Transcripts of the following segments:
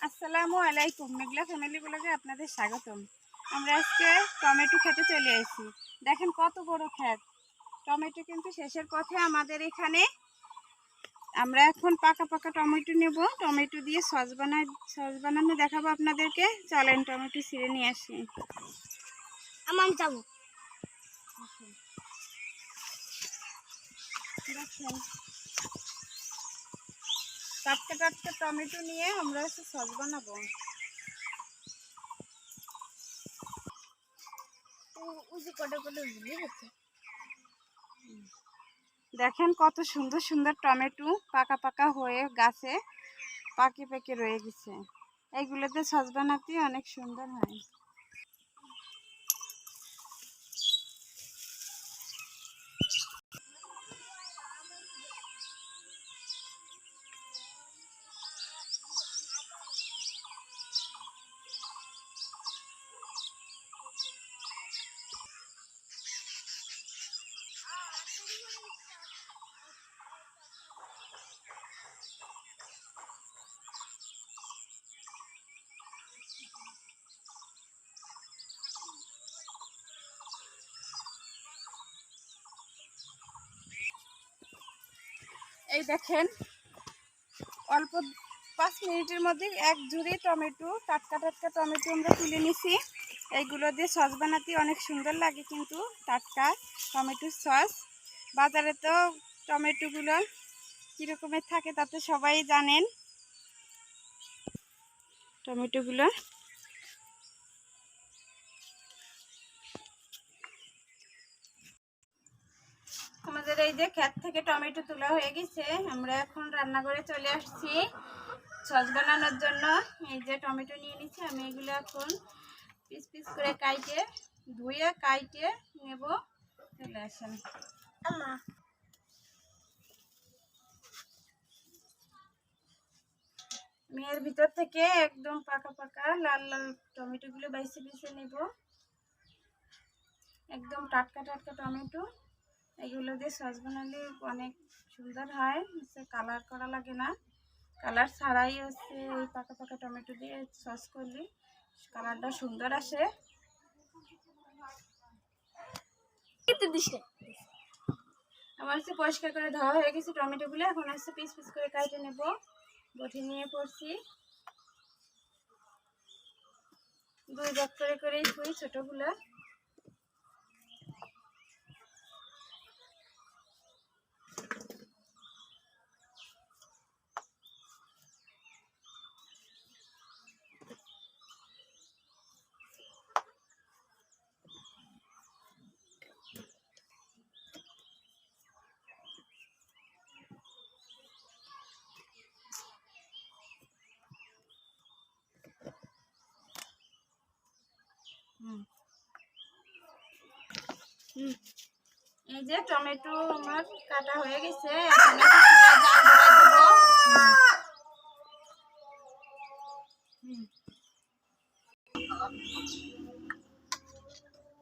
আসসালামু আলাইকুম মেঘলা ফ্যামিলি ব্লগে আপনাদের স্বাগতম। আমরা আজকে টমেটো খেতে চলে এসেছি দেখেন কত বড় ক্ষেত টমেটো কিন্তু শেষের পথে আমাদের এখানে। আমরা এখন পাকা পাকা টমেটো নেব। টমেটো দিয়ে সস বানা সস বানানো দেখাবো আপনাদেরকে। চলেন টমেটো ছিঁড়ে নিয়ে আসি। আমার যাব দেখেন টাটকা টাটকা টমেটো নিয়ে আমরা হচ্ছে সস বানাবো। দেখেন কত সুন্দর সুন্দর টমেটো পাকা পাকা হয়ে গাছে পাকে পেকে রয়ে গেছে। এইগুলোতে সস বানাতে অনেক সুন্দর হয়। এই দেখেন, অল্প পাঁচ মিনিটের মধ্যে এক ঝুড়ি টমেটো, টাটকা টাটকা টমেটো আমরা তুলে নিছি। এইগুলো দিয়ে সস বানাতে অনেক সুন্দর লাগে কিন্তু, টাটকা টমেটোর সস। বাজারে তো টমেটোগুলো কীরকমের থাকে তা তো সবাই জানেন। টমেটোগুলো এই যে ক্ষেত থেকে টমেটো তোলা হয়ে গেছে আমরা এখন রান্নাঘরে চলে আসছি। সস বানানোর জন্য এই যে টমেটো নিয়ে নিচ্ছি আমি এগুলো এখন পিস পিস করে কাইটে ধুয়ে কাইটে নেব। চলে আসেন। এর ভিতর থেকে একদম পাকা পাকা লাল লাল টমেটোগুলো বাইসে বেছে নেব। একদম টাটকা টাটকা টমেটো। এগুলো দিয়ে সস বানালে অনেক সুন্দর হয়। হচ্ছে কালার করা লাগে না। কালার ছাড়াই হচ্ছে এই পাকা পাকা টমেটো দিয়ে সস করলে কালারটা সুন্দর আসে। আমার হচ্ছে পরিষ্কার করে ধোয়া হয়ে গেছে টমেটোগুলো। এখন হচ্ছে পিস পিস করে কাটে নেব। বটি নিয়ে পড়ছি দুই ব্যাগ করে করেই থুই ছোটোগুলো। এই যে টমেটো আমার কাটা হয়ে গেছে।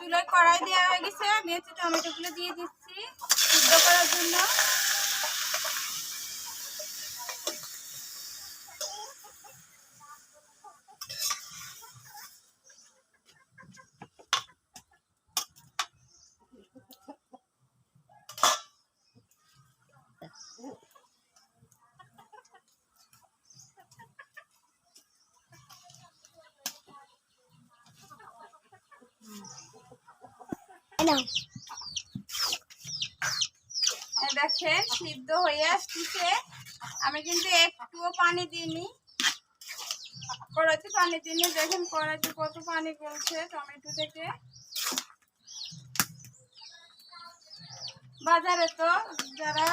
চুলায় কড়াই দেওয়া হয়ে গেছে আমি হচ্ছে টমেটোগুলো দিয়ে দিচ্ছি, সিদ্ধ করার জন্য। দেখেন, সিদ্ধ হয়ে আসতেছে। আমি কিন্তু একটুও পানি দিইনি। কড়াইতে পানি দিইনি। দেখেন কড়াইতে কত পানি গলছে টমেটো থেকে। বাজারে তো যারা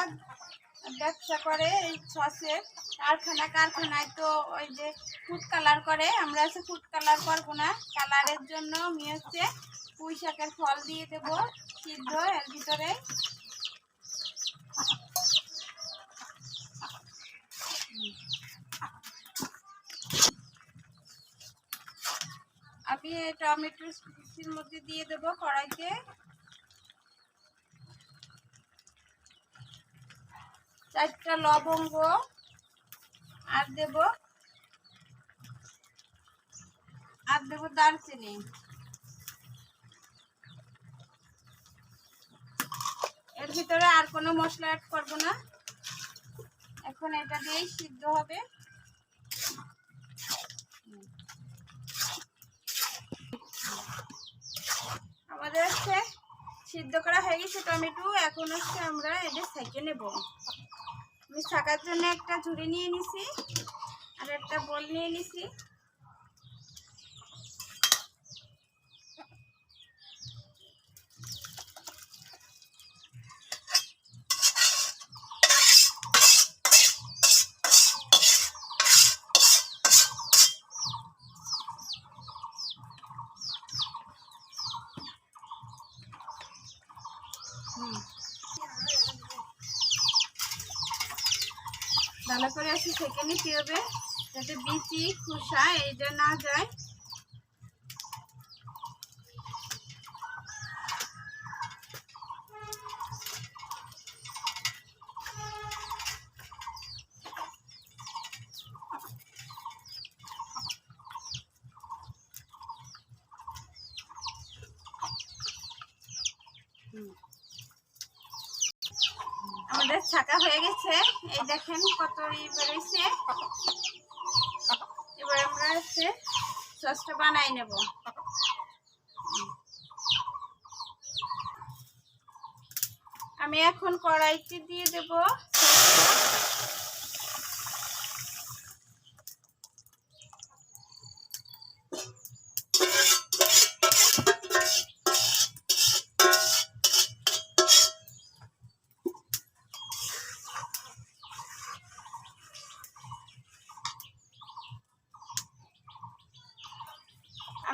ব্যবসা করে, এই সসের কারখানা, কারখানায় তো ওই যে ফুড কালার করে। আমরা হচ্ছে ফুড কালার করব না। কালারের জন্য আমি হচ্ছে পুঁই শাকের ফল দিয়ে দেবো, সিদ্ধ এর ভিতরে। আমি টমেটো মধ্যে দিয়ে দেব কড়াইতে। চারটা লবঙ্গ আর দেব, আর দেবো দারচিনি এর ভিতরে আর কোনো মশলা অ্যাড করব না। এখন এটা দিয়েই সিদ্ধ হবে। আমাদের হচ্ছে সিদ্ধ করা হয়ে গেছে টমেটো। এখন হচ্ছে আমরা এটা সেঁকে নেব। আমি ছাকার জন্য একটা ঝুড়ি নিয়ে নিছি আর একটা বল নিয়ে নিছি। ভালো করে আসি সেঁকে নিতে হবে যাতে বিচি খোসা এইটা না যায়। ছাকা হয়ে গেছে। এই দেখেন কত ই বেরোইছে। এবার আমরা হচ্ছে সসটা বানাই নেব। আমি এখন কড়াইতে দিয়ে দেব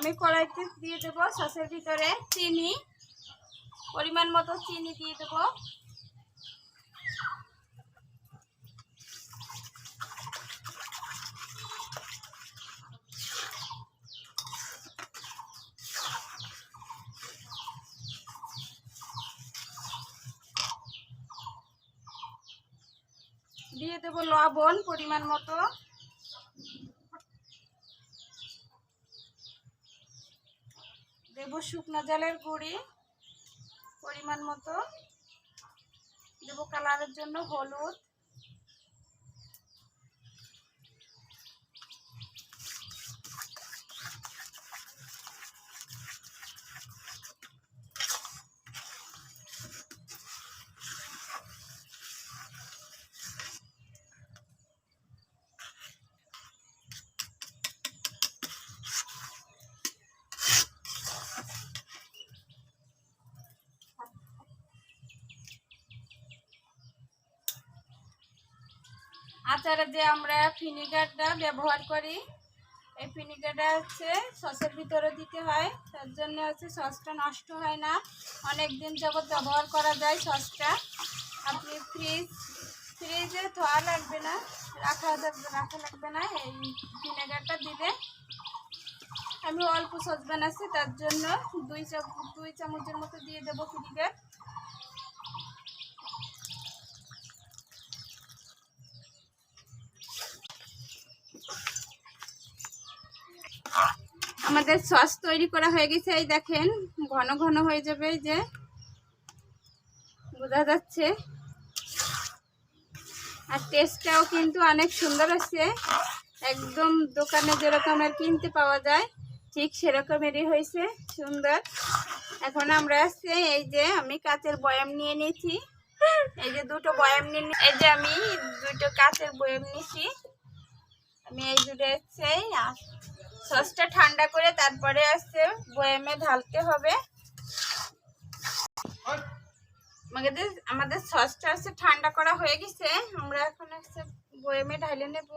আমি কড়াইতে দিয়ে দেব সসের ভিতরে চিনি, পরিমাণ মতো চিনি দিয়ে দেব। দিয়ে দেব লবণ পরিমাণ মতো দেব শুকনো জলের গুঁড়ি পরিমাণ মতো। দেবো কালারের জন্য হলুদ। আচারে যে আমরা ভিনিগারটা ব্যবহার করি, এই ভিনিগারটা হচ্ছে সসের ভিতরে দিতে হয়, তার জন্য হচ্ছে সসটা নষ্ট হয় না। অনেক দিন যাবত ব্যবহার করা যায় সসটা। আপনি ফ্রিজ, ফ্রিজে ধোয়া লাগবে না, রাখা যাবে রাখা লাগবে না, এই ভিনেগারটা দিলে। আমি অল্প সস বানাচ্ছি তার জন্য দুই চাম দুই চামচের মতো দিয়ে দেবো ভিনিগার। আমাদের সস তৈরি করা হয়ে গেছে, এই দেখেন, ঘন ঘন হয়ে যাবে এই যে। বোঝা যাচ্ছে? আর টেস্টটাও কিন্তু অনেক সুন্দর আছে একদম দোকানে যেরকমের কিনতে পাওয়া যায়, ঠিক সেরকমেরই হয়েছে, সুন্দর। এখন আমরা আছে এই যে আমি কাচের বয়াম নিয়ে নিয়েছি। এই যে দুটো বয়াম নিয়ে এই যে আমি দুটো কাচের বয়াম নিয়েছি। আমি এই দুটো হচ্ছে সসটা ঠান্ডা করে তারপরে আসছে বয়ামে ঢালতে হবে। আমাদের আমাদের সসটা আসছে ঠান্ডা করা হয়ে গেছে। আমরা এখন আসছে বয়েমে ঢালে নেব।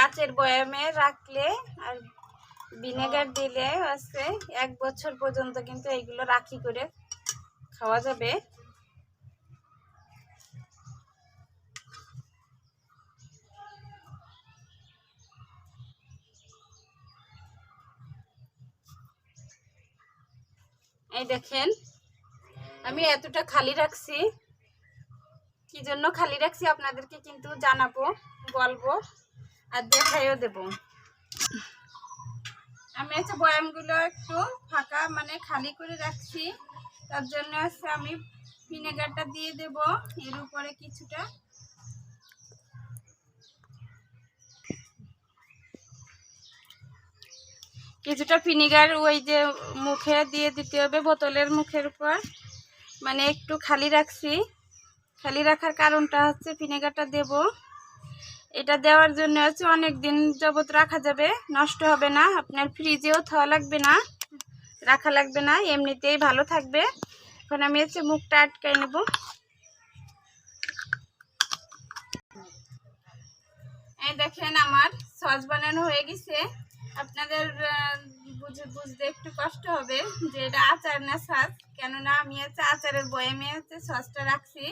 কাচের বয়ামে রাখলে আর ভিনেগার দিলে আছে এক বছর পর্যন্ত কিন্তু এইগুলো রাখি করে খাওয়া যাবে। এই দেখেন, আমি এতটা খালি রাখছি, কি জন্য খালি রাখছি আপনাদেরকে কিন্তু জানাব, বলব। আর দেখাইও দেব। আমি হচ্ছে বয়ামগুলো একটু ফাঁকা মানে খালি করে রাখছি। তার জন্য হচ্ছে আমি ভিনেগারটা দিয়ে দেব এর উপরে কিছুটা। কিছুটা ভিনেগার ওই যে মুখে দিয়ে দিতে হবে বোতলের মুখের উপর। মানে একটু খালি রাখছি। খালি রাখার কারণটা হচ্ছে ভিনেগারটা দেব। এটা দেওয়ার জন্য হচ্ছে অনেক দিন যাবত রাখা যাবে। নষ্ট হবে না। আপনার ফ্রিজেও থাওয়া লাগবে না। রাখা লাগবে না। এমনিতেই ভালো থাকবে। এখন আমি হচ্ছে মুখটা আটকাই নেব। এই দেখেন আমার সস বানানো হয়ে গেছে। আপনাদের বুঝে, বুঝতে একটু কষ্ট হবে যে এটা আচার না সস কেননা আমি হচ্ছে আচারের বয়ামে হচ্ছে সসটা রাখছি।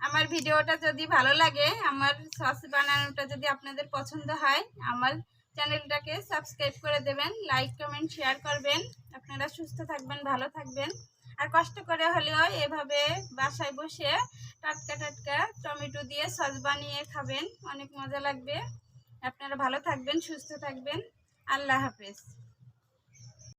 আমার ভিডিওটা যদি ভালো লাগে, আমার সস বানানোটা যদি আপনাদের পছন্দ হয়, আমার চ্যানেলটাকে সাবস্ক্রাইব করে দেবেন, লাইক, কমেন্ট, শেয়ার করবেন। আপনারা সুস্থ থাকবেন, ভালো থাকবেন। আর কষ্ট করে হলেও এভাবে বাসায় বসে টাটকা টাটকা টমেটো দিয়ে সস বানিয়ে খাবেন, অনেক মজা লাগবে। আপনারা ভালো থাকবেন, সুস্থ থাকবেন। আল্লাহ হাফেজ।